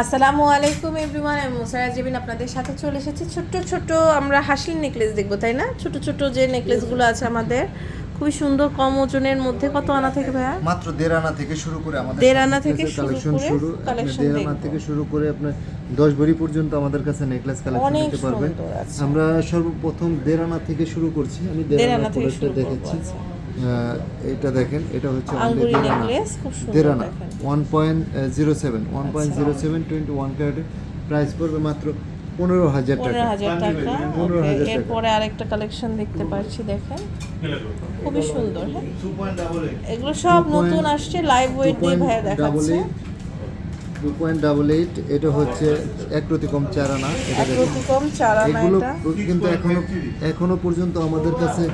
আসসালামু আলাইকুম এভরিওয়ান আমি মুসারা জেবিন আপনাদের সাথে চলে এসেছি। ছোট্ট ছোট্ট আমরা হাসির নেকলেস দেখব তাই না? ছোট ছোট যে নেকলেসগুলো আছে আমাদের খুবই সুন্দর কম ওজনের মধ্যে। কত আনা থেকে ভাইয়া? মাত্র দেড় আনা থেকে শুরু করে আমাদের দেড় আনা থেকে কালেকশন শুরু। দেড় আনা থেকে শুরু করে আপনার দশ ভরি পর্যন্ত আমাদের কাছে নেকলেস কালেকশন নিতে পারবেন। আমরা সর্বপ্রথম দেড় আনা থেকে শুরু করছি। আমি দেড় আনা থেকে দেখাচ্ছি। এটা দেখেন এটা হচ্ছে দেখেন। One point zero seven one point zero seven twenty one ক্যারেটের প্রাইস পড়বে মাত্র পনেরো হাজার টাকা। পনেরো হাজার টাকা। এরপরে আরেকটা কালেকশন দেখতে পাচ্ছি দেখেন। খুবই সুন্দর হ্যাঁ। এগুলো সব নতুন আসছে লাইভ ওয়েট দিয়ে ভাইয়া দেখাচ্ছে। টু পয়েন্ট ডাবল এইট এটা হচ্ছে এক প্রতি কম চার আনা এটা এক দেখেন। রকম চার আনা এগুলো কিন্তু এখনও এখনও পর্যন্ত আমাদের কাছে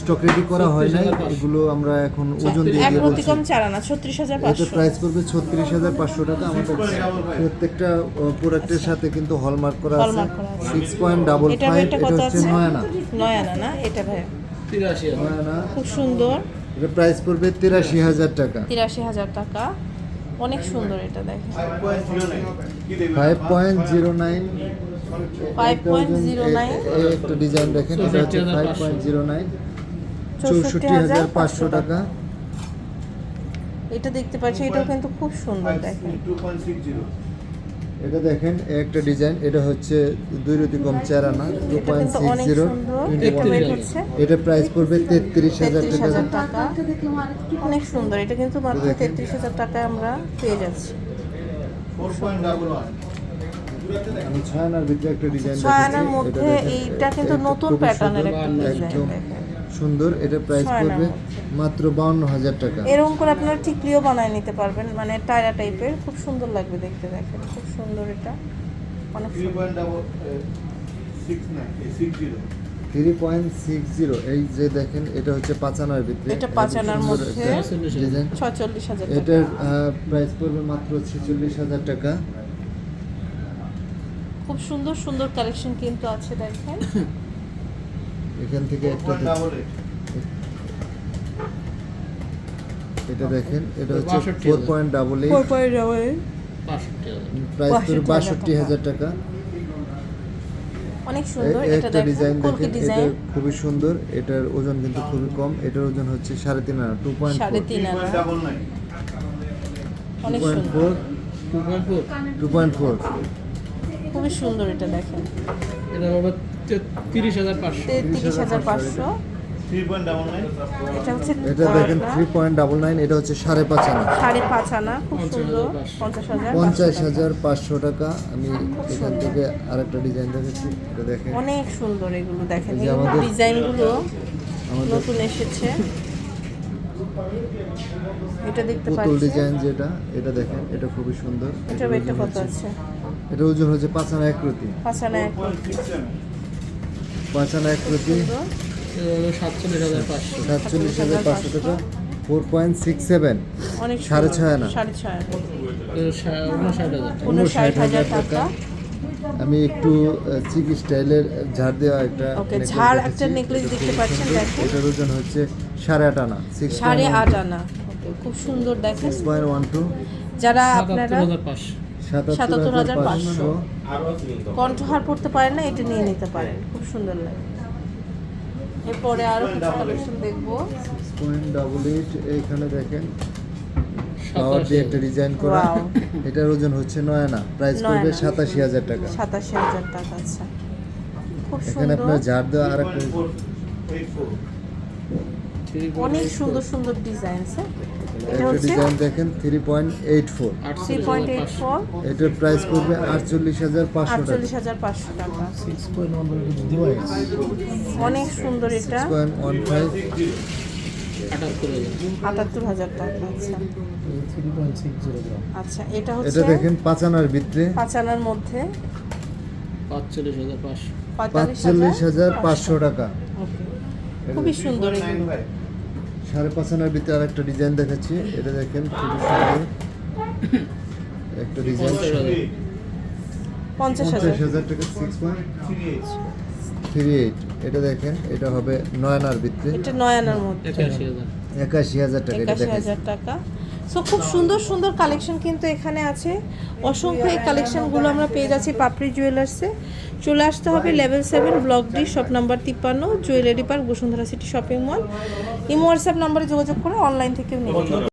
স্টক রেডি করা হয় নাই। এগুলো আমরা এখন ওজন দিয়ে এক প্রতি কম চারা না 36500 এটা প্রাইস করবে 36500 টাকা। আমাদের প্রত্যেকটা প্রোডাক্টের সাথে কিন্তু হলমার্ক করা আছে। 6.55 এটা হচ্ছে নয় আনা নয় আনা না এটা ভাই। 83 নয় আনা খুব সুন্দর। এটা প্রাইস পড়বে 83000 টাকা। 83000 টাকা। অনেক সুন্দর এটা দেখেন। 5.09 5.09 একটা ডিজাইন দেখেন এটা হচ্ছে ফাইভ পয়েন্ট জিরো নাইন চৌষট্টি হাজার পাঁচশো টাকা। এটা দেখতে পাচ্ছি এটাও কিন্তু খুব সুন্দর দেখেন। এটা দেখেন এই একটা ডিজাইন এটা হচ্ছে দুই রতি কম চার আনা টু এটা পয়েন্ট সিক্স জিরো এটা ওয়েট হচ্ছে এটা প্রাইস পড়বে তেত্রিশ হাজার টাকা হাজার টাকা। অনেক সুন্দর এটা কিন্তু মাত্র তেত্রিশ হাজার টাকায় আমরা পেয়ে যাচ্ছি। আমি ছয় আনার ভিতরে একটা ডিজাইন ছয়নার মধ্যে এইটা কিন্তু নতুন প্যাটার্নের একটা ডিজাইন সুন্দর এটা প্রাইস পড়বে মাত্র বাউন্ন হাজার টাকা। এরকম করে আপনারা টিকলিও বানায় নিতে পারবেন মানে টায়রা টাইপের খুব সুন্দর লাগবে দেখতে দেখেন খুব সুন্দর এটা। অনেক থ্রি পয়েন্ট সিক্স জিরো এই যে দেখেন এটা হচ্ছে পাঁচ আনার ভিতরে। এটা পাঁচ আনার মধ্যে। ছচল্লিশ হাজার এটার প্রাইস পড়বে মাত্র ছেচল্লিশ হাজার টাকা। খুব সুন্দর সুন্দর কালেকশন কিন্তু আছে দেখেন। এখান থেকে একটা এটা দেখেন এটা হচ্ছে four point double eight price পড়বে বাষট্টি হাজার। টাকা। অনেক সুন্দর এটা একটা ডিজাইন কলকি দেখেন এটা খুবই সুন্দর এটার ওজন কিন্তু খুবই কম এটার ওজন হচ্ছে সাড়ে তিন আনা টু পয়েন্ট সাড়ে তিন আনা। অনেক point four two point four খুবই সুন্দর এটা দেখেন। এটা হবে তিরিশ হাজার পাঁচশো। তেত্রিশ হাজার পাঁচশো। এটা হচ্ছে এটা দেখেন। থ্রি পয়েন্ট ডাবল নাইন এটা হচ্ছে সাড়ে পাঁচ আনা। সাড়ে পাঁচ আনা খুব সুন্দর। পঞ্চাশ হাজার। পঞ্চাশ হাজার পাঁচশো টাকা। আমি এখান থেকে আরেকটা ডিজাইন দেখেছি এটা দেখেন। অনেক সুন্দর এগুলো দেখেন। ডিজাইনগুলো নতুন এসেছে। এটা দেখতে পুতুল ডিজাইন যেটা এটা দেখেন এটা খুবই সুন্দর। এটা ওজন কত হচ্ছে- আছে। এটা ওজন হচ্ছে পাঁচ আনা এক প্রতি পাঁচ আনা এক পাঁচ আনা এক প্রতি সুন্দর। এটা হবে সাতচল্লিশ হাজার পাঁচশো। সাতচল্লিশ হাজার পাঁচশো টাকা। ফোর পয়েন্ট সিক্স সেভেন সাড়ে ছয় আনা। সাড়ে ছয় এটা উনষাট হাজার টাকা। আমি একটু চিক স্টাইলের ঝাড় দেওয়া একটা necklace ঝাড় একটা নেকলেস দেখতে পাচ্ছেন। দেখেন। এটার ওজন হচ্ছে সাড়ে আট আনা সিক্স সাড়ে আট আনা। খুব সুন্দর দেখেন। পয়েন্ট ওয়ান টু যারা আপনারা সাতাত্তর হাজার পাঁচশো। কণ্ঠহার পড়তে পারেন না এটা নিয়ে নিতে পারেন। খুব সুন্দর লাগে। এরপরে আরও কিছু কালেকশন দেখব। পয়েন্ট ডাবল এইট এইখানে দেখেন। পাওয়ার দিয়ে একটা ডিজাইন করা এটার ওজন হচ্ছে নয় আনা। প্রাইস পড়বে সাতাশি হাজার টাকা। সাতাশি হাজার টাকা আচ্ছা। খুব এখানে আপনার ঝাড় দেওয়া আর একটা অনেক সুন্দর সুন্দর ডিজাইন একটা ডিজাইন দেখেন থ্রি পয়েন্ট এইট ফোর এটার প্রাইস পড়বে আটচল্লিশ হাজার পাঁচশো টাকা। আটচল্লিশ হাজার পাঁচশো টাকা। অনেক সুন্দর এটা। পয়েন্ট ওয়ান ফাইভ আটাত্তর হাজার টাকা আচ্ছা। আচ্ছা এটা এটা দেখেন পাঁচ আনার ভিতরে। পাঁচ আনার মধ্যে। পাঁচচল্লিশ হাজার পাঁচশো। পাঁচচল্লিশ হাজার পাঁচশো। টাকা। খুবই সুন্দর সাড়ে পাঁচ আনার ভিতরে আর একটা ডিজাইন দেখাচ্ছি। এটা দেখেন খুবই সুন্দর। একটা ডিজাইন। পঞ্চাশ হাজার। হাজার। পঞ্চাশ হাজার টাকা সিক্স পয়েন্ট থ্রি এইট এটা দেখেন এটা হবে নয় আনার ভিতরে এটা নয় আনার মধ্যে। একাশি হাজার টাকা একাশি হাজার টাকা। সো খুব সুন্দর সুন্দর কালেকশন কিন্তু এখানে আছে। অসংখ্য এই কালেকশনগুলো আমরা পেয়ে যাচ্ছি পাপড়ি জুয়েলার্সে চলে আসতে হবে level seven block D shop number তিপ্পান্ন jewellery park Bashundhara city shopping mall imo WhatsApp নাম্বারে যোগাযোগ করে অনলাইন থেকেও নিতে